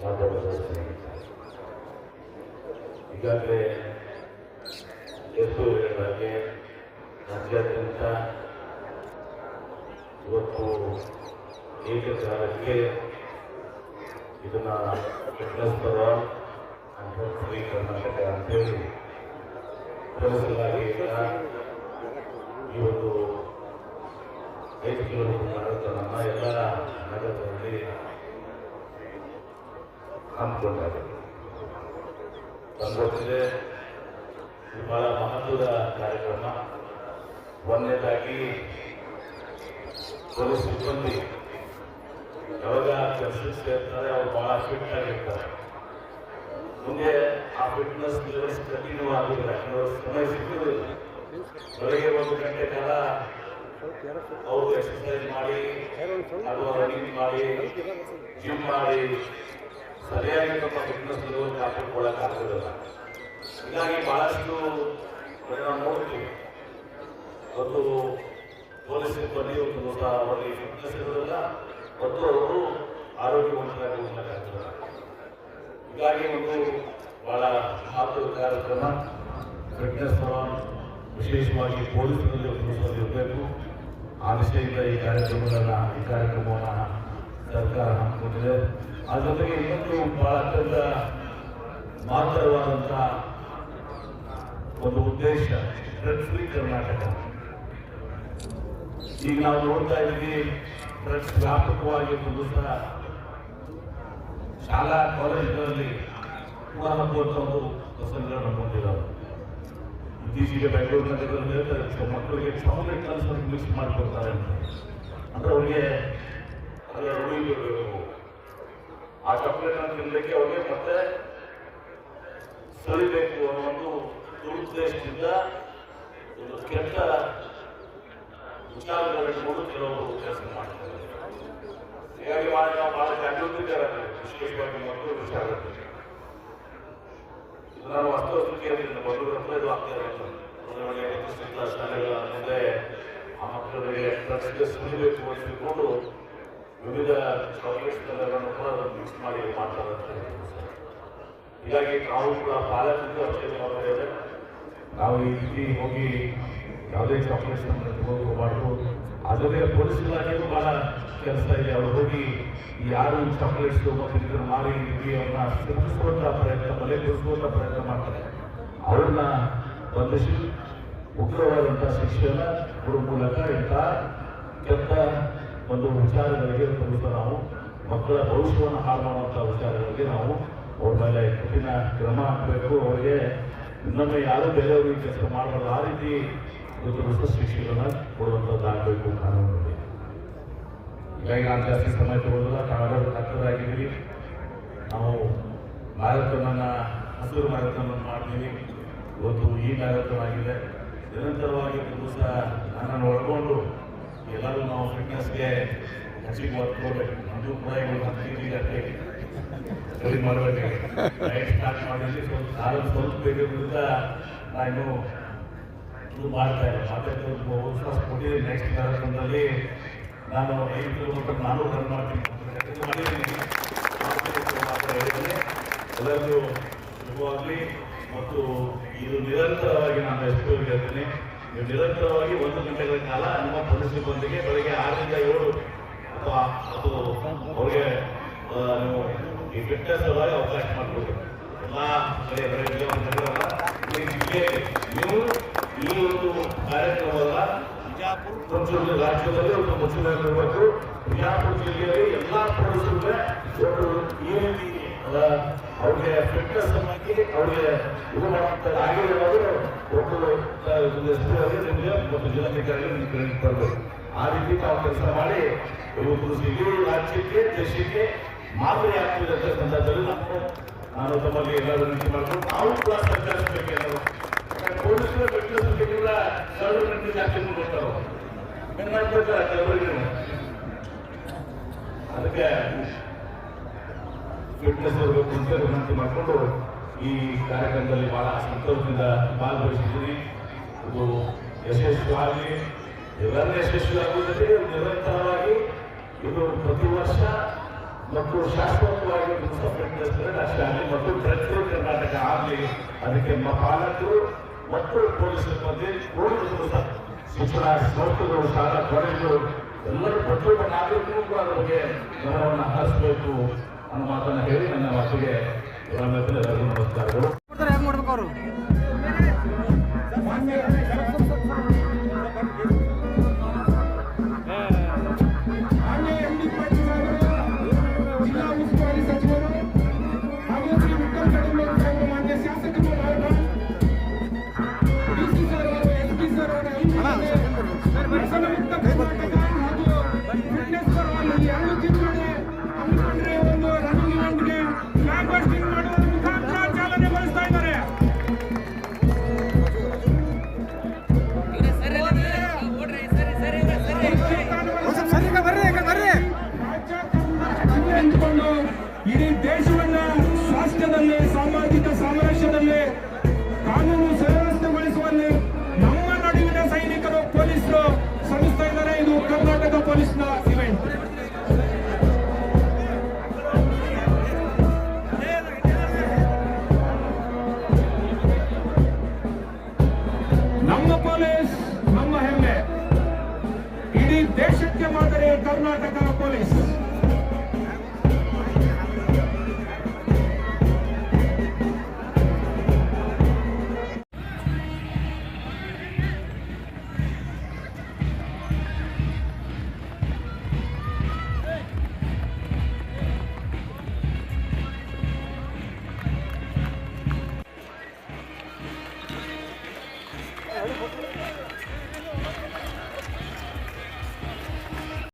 ಮಾಧ್ಯಮದ ಈಗಾಗಲೇ ಎತ್ತೂರಿನ ಬಗ್ಗೆ ರಾಜ್ಯಾದ್ಯಂತ ಇವತ್ತು ಏಕಕಾಲಕ್ಕೆ ಇದನ್ನು ಕೃಷ್ಣೋತ್ಸವ ಅಂತ್ರಿ ಕರ್ನಾಟಕ ಅಂತೇಳಿ ಹೇಳಿ ಈ ಇವತ್ತು ಐದು ಕಿಲೋಮೀಟರ್ ನಮ್ಮ ಎಲ್ಲ ನಗರದಲ್ಲಿ ಹಮ್ಮಿಕೊಂಡಾರೆ ಇದು ಬಹಳ ಮಹತ್ವದ ಕಾರ್ಯಕ್ರಮ. ಒಂದನೇದಾಗಿ, ಪೊಲೀಸ್ ಸಿಬ್ಬಂದಿ ಯಾವಾಗ ಕೆಲಸಕ್ಕೆ ಸೇರ್ತಾರೆ ಅವ್ರು ಬಹಳ ಫಿಟ್ ಆಗಿರ್ತಾರೆ. ಮುಂದೆ ಆ ಫಿಟ್ನೆಸ್ ಲೆವೆಲ್ಸ್ ಕಂಟಿನ್ಯೂ ಆಗಿಲ್ಲ ಸಮಯ ಸಿಗುವುದಿಲ್ಲ ಬೆಳಗ್ಗೆ ಒಂದು ಗಂಟೆ ಕಾಲ ಅವರು ಎಕ್ಸರ್ಸೈಸ್ ಮಾಡಿ ಅಥವಾ ರನ್ನಿಂಗ್ ಮಾಡಿ ಜಿಮ್ ಮಾಡಿ ಸರಿಯಾಗಿ ತಮ್ಮ ಫಿಟ್ನೆಸ್ ಲೆವೆಲ್ ಕಾಪಾಡ್ಕೊಳ್ಳೋಕ್ಕಾಗೋದಿಲ್ಲ ಹೀಗಾಗಿ ಬಹಳಷ್ಟು ಪರಿಣಾಮ ನೋಡ್ತೀವಿ. ಒಂದು ಪೊಲೀಸ್ ಸಿಬ್ಬಂದಿ ಒಂದು ಅವರಿಗೆ ಫಿಟ್ನೆಸ್ ಇರೋದಿಲ್ಲ ಮತ್ತು ಅವರು ಆರೋಗ್ಯವಂತರಾಗಿ ಉಳಿದಾಗ್ತದೆ ಹೀಗಾಗಿ ಒಂದು ಬಹಳ ಮಹತ್ವದ ಕಾರ್ಯಕ್ರಮ ಫಿಟ್ನೆಸ್ ವಿಶೇಷವಾಗಿ ಪೊಲೀಸರಲ್ಲಿ ಒಂದು ಇರಬೇಕು. ಆ ವಿಷಯದಿಂದ ಈ ಕಾರ್ಯಕ್ರಮಗಳನ್ನು, ಈ ಕಾರ್ಯಕ್ರಮವನ್ನು ಸರ್ಕಾರ ಹಮ್ಮಿಕೊಂಡಿದೆ ಅದ್ರ ಜೊತೆಗೆ ಇನ್ನೊಂದು ಬಹಳ ಅತ್ಯಂತ ಮಹತ್ತರವಾದಂಥ ಒಂದು ಉದ್ದೇಶ ಡ್ರಗ್ ಫ್ರೀ ಕರ್ನಾಟಕ. ಈಗ ನಾವು ನೋಡ್ತಾ ಇದ್ದೀವಿ ಡ್ರಗ್ಸ್ ವ್ಯಾಪಕವಾಗಿ ಸಹ ಶಾಲಾ ಕಾಲೇಜುಗಳಲ್ಲಿ ಒಂದು ಪ್ರಸಂಗಗಳನ್ನು ಹೊಂದಿದ್ದಾರೆ ಇತ್ತೀಚೆಗೆ ಬೆಂಗಳೂರಿನಲ್ಲಿ ಹೇಳ್ತಾರೆ, ಮಕ್ಕಳಿಗೆ ಚಾಕ್ಲೇಟ್ ಕಲ್ಸ್ ಮಿಕ್ಸ್ ಮಾಡಿಕೊಡ್ತಾರೆ ಅಂತ ಅಂದ್ರೆ ಅವರಿಗೆ ಅದರ ರೂಢಿ ಇರಬೇಕು ಆ ಚಾಕ್ಲೇಟ್ ಅನ್ನು ತಿನ್ನಲಿಕ್ಕೆ ಅವರಿಗೆ ಮತ್ತೆ ಸರಿಬೇಕು ಅನ್ನೋ ಒಂದು ದುರುದ್ದೇಶದಿಂದ ಒಂದು ಕೆಟ್ಟ ವಿಚಾರಗಳಿಟ್ಕೊಂಡು ಕೆಲವರು ಕೆಲಸ ಮಾಡ್ತಾರೆ. ಹೀಗಾಗಿ ನಾವು ಬಹಳ ಜಾಗೃತಿಕರಾಗಬೇಕು ವಿಶೇಷವಾಗಿ ಮಕ್ಕಳು ವಿಚಾರದಲ್ಲಿ. ನಾನು ವಾಸ್ತವಿಕೆಯಿಂದ ಮಕ್ಕಳು ಹತ್ರ ಇದು ಆಗ್ತಾ ಇರೋದು ಅದರೊಳಗೆ ಪ್ರತಿಷ್ಠಿತ ಶಾಲೆಗಳ ಮುಂದೆ ಆ ಮಕ್ಕಳಿಗೆ ಪ್ರತಿಷ್ಠೆ ಸುಲಿಬೇಕು ಅಂತ ವಿವಿಧ ಚಾಕ್ಲೇಟ್ಸ್ ಮಾಡಿ ಮಾಡ್ತಾರೆ ಅಂತ ಹೀಗಾಗಿ ನಾವು ಕೂಡ ಪಾಲಕರಿಗೂ ಜವಾಬ್ದಾರಿ ಇದೆ ನಾವು ರೀತಿ ಹೋಗಿ ಯಾವುದೇ ಚಾಕ್ಲೇಟ್ಸ್ ಮಾಡಬಹುದು ಅದರಲ್ಲಿ ಪೊಲೀಸ್ ಇಲಾಖೆಗೂ ಬಹಳ ಕೆಲಸ ಇದೆ. ಅವರು ಹೋಗಿ ಯಾರು ಚಾಕ್ಲೇಟ್ಸ್ ಮತ್ತು ಮಾರಿ ಅವ್ರನ್ನ ಶಿಕ್ಷಿಸುವಂಥ ಪ್ರಯತ್ನ, ಮನೆ ಕೊಡಿಸುವಂಥ ಪ್ರಯತ್ನ ಮಾಡ್ತಾರೆ. ಅವ್ರನ್ನ ಬಂಧಿಸಿ ಉಗ್ರವಾದಂಥ ಶಿಕ್ಷೆಯನ್ನು ಕೊಡುವ ಮೂಲಕ ಇಂಥ ಕೆಟ್ಟ ಒಂದು ವಿಚಾರಗಳಿಗೆ ತೋರಿಸ್ತಾ ನಾವು ಮಕ್ಕಳ ಭವಿಷ್ಯವನ್ನು ಹಾಳು ಮಾಡುವಂಥ ವಿಚಾರಗಳಿಗೆ ನಾವು ಅವ್ರ ಮೇಲೆ ಕಠಿಣ ಕ್ರಮ ಹಾಕಬೇಕು. ಅವರಿಗೆ ಇನ್ನೊಮ್ಮೆ ಯಾರೂ ಬೇರೆಯವ್ರಿಗೆ ಕೆಲಸ ಮಾಡಬಾರ್ದು. ಆ ರೀತಿ ಇವತ್ತು ಶಿಕ್ಷೆಗಳನ್ನ ಕೊಡುವಂಥದ್ದಾಗಬೇಕು ಕಾನೂನಲ್ಲಿ ಹೀಗಾಗಿ ನಾನು ಜಾಸ್ತಿ ಸಮಯ ತಗೊಳ್ಳಲ್ಲ ತಾವೆಲ್ಲರೂ ಡಾಕ್ಟರಾಗಿದ್ದೀವಿ ನಾವು ಮ್ಯಾರಥಾನನ್ನು, ಹಸಿರು ಮ್ಯಾರಥಾನ್ ಮಾಡ್ತೀವಿ. ಇವತ್ತು ಈ ಮ್ಯಾರಥಾನ್ ಆಗಿದೆ. ನಿರಂತರವಾಗಿ ದಿವಸ ನನ್ನನ್ನು ಒಳಗೊಂಡು ಎಲ್ಲರೂ ನಾವು ಫಿಟ್ನೆಸ್ಗೆ ಹೆಚ್ಚಿಗೆ ಒಂದು ಕೊಡಬೇಕು ನಮ್ಮದು ಕೂಡ ಇವಾಗ ಹತ್ತು ಕೆ ಜಿ ಗಂಟೆ ಸ್ಟಾರ್ಟ್ ಮಾಡಿದ್ವಿ ಸ್ವಲ್ಪ ಕಾಲ ಸ್ವಲ್ಪ ಬೇಕಿರೋದ್ರಿಂದ ನಾನು ಇದು ಮಾಡ್ತಾ ಇಲ್ಲ ಮತ್ತೆ ವಿಶ್ವಾಸ ಕೊಟ್ಟಿದ್ದೀನಿ ನೆಕ್ಸ್ಟ್ ಕಾರ್ಯಕ್ರಮದಲ್ಲಿ ನಾನು ಐದು ಕಿಲೋಮೀಟರ್ ನಾನು ರನ್ ಮಾಡ್ತೀನಿ ಎಲ್ಲರಿಗೂ ಶುಭವಾಗಲಿ ಮತ್ತು ಇದು ನಿರಂತರವಾಗಿ ನಾನು ಎಷ್ಟು ಹೇಳ್ತೀನಿ ನಿರಂತರವಾಗಿ ಒಂದು ಗಂಟೆಗಳ ಕಾಲ ನಮ್ಮ ಪರಿಸ್ಥಿತಿ ಬಂದಿಗೆ ಬೆಳಗ್ಗೆ ಆರರಿಂದ ಏಳು ಅಥವಾ ಅದು ಅವ್ರಿಗೆ ನೀವು ಈ ಫಿಟ್ನೆಸ್ ಒಳಗೆ ಅವಕಾಶ ಮಾಡಿಕೊಡಿ ಎಲ್ಲ ಈ ಜಿಲ್ಲೆಯಲ್ಲಿ ನೀವು ಈ ಒಂದು ಕಾರ್ಯಕ್ರಮದ ಬಿಜಾಪುರ ರಾಜ್ಯದಲ್ಲಿ ಒಂದು ಮುಚ್ಚುಮೆ ಇರಬೇಕು ಬಿಜಾಪುರ ಜಿಲ್ಲೆಯಲ್ಲಿ ಎಲ್ಲ ಪೊಲೀಸರಿಗೆ ಒಂದು ಈ ರೀತಿ ಅವ್ರಿಗೆ ಫಿಟ್ನೆಸ್ ಹಾಕಿ ಅವ್ರಿಗೆ ಇದು ಮಾಡುವಂತ ಅನ್ನೋದು ಒಬ್ಬರು ಎಸ್ ಪಿ ಅವರಿಗೆ ನಿಮಗೆ ಮತ್ತು ಜಿಲ್ಲಾಧಿಕಾರಿಗೆ ನಿಮ್ಗೆ ಕ್ರೆಡಿಟ್ ಆ ರೀತಿ ತಾವು ಕೆಲಸ ಮಾಡಿ ಇವತ್ತು ಇಡೀ ರಾಜ್ಯಕ್ಕೆ, ದೇಶಕ್ಕೆ ಮಾದರಿ ಆಗ್ತಿದೆ ಅಂತ ಸಂದರ್ಭದಲ್ಲಿ ನಾವು ನಾನು ತಮ್ಮಲ್ಲಿ ಎಲ್ಲ ವಿನಂತಿ ಮಾಡ್ಕೊಂಡು ನಾವು ಕೂಡ ಸಹಕರಿಸಬೇಕು ಎಲ್ಲರೂ ಪೊಲೀಸರು ಬೇಕಿಲ್ಲ ಸರ್ವ ಗಂಟೆ ಜಾಸ್ತಿ ಕೊಡ್ತಾರೋ ಅದಕ್ಕೆ ಫಿಟ್ನೆಸ್ ಇರಬೇಕು ಅಂತ ವಿನಂತಿ ಮಾಡಿಕೊಂಡು ಈ ಕಾರ್ಯಕ್ರಮದಲ್ಲಿ ಬಹಳ ಸಂತೋಷದಿಂದ ಭಾಗವಹಿಸಿದ್ದೀನಿ ಇದು ಯಶಸ್ವಿಯಾಗಲಿ. ಇವೆಲ್ಲ ಯಶಸ್ವಿಯಾಗುತ್ತದೆ ನಿರಂತರವಾಗಿ ಇದು ಪ್ರತಿ ವರ್ಷ ಮತ್ತು ಶಾಶ್ವತವಾಗಿ ಅಷ್ಟೇ ಆಗಲಿ ಮತ್ತು ಪ್ರತಿಯೊಂದು ಕರ್ನಾಟಕ ಆಗಲಿ ಅದಕ್ಕೆ ನಮ್ಮ ಪಾಲಕರು ಮತ್ತು ಪೊಲೀಸ್ ಸಿಬ್ಬಂದಿ ಶಿಕ್ಷಣ ಸಂಸ್ಥೆಗಳು, ಶಾಲಾ ಕಾಲೇಜು ಎಲ್ಲರೂ ಪ್ರತಿಯೊಬ್ಬ ನಾಗರಿಕರು ಕೂಡ ಅದ್ರ ಬಗ್ಗೆ ಹರಿಸಬೇಕು ಅನ್ನೋ ಮಾತನ್ನು ಹೇಳಿ ನನ್ನ ಮಾತಿಗೆ ನಮಸ್ಕಾರಗಳು. ದೇಶಕ್ಕೆ ಮಾದರಿ ಕರ್ನಾಟಕ ಪೊಲೀಸ್.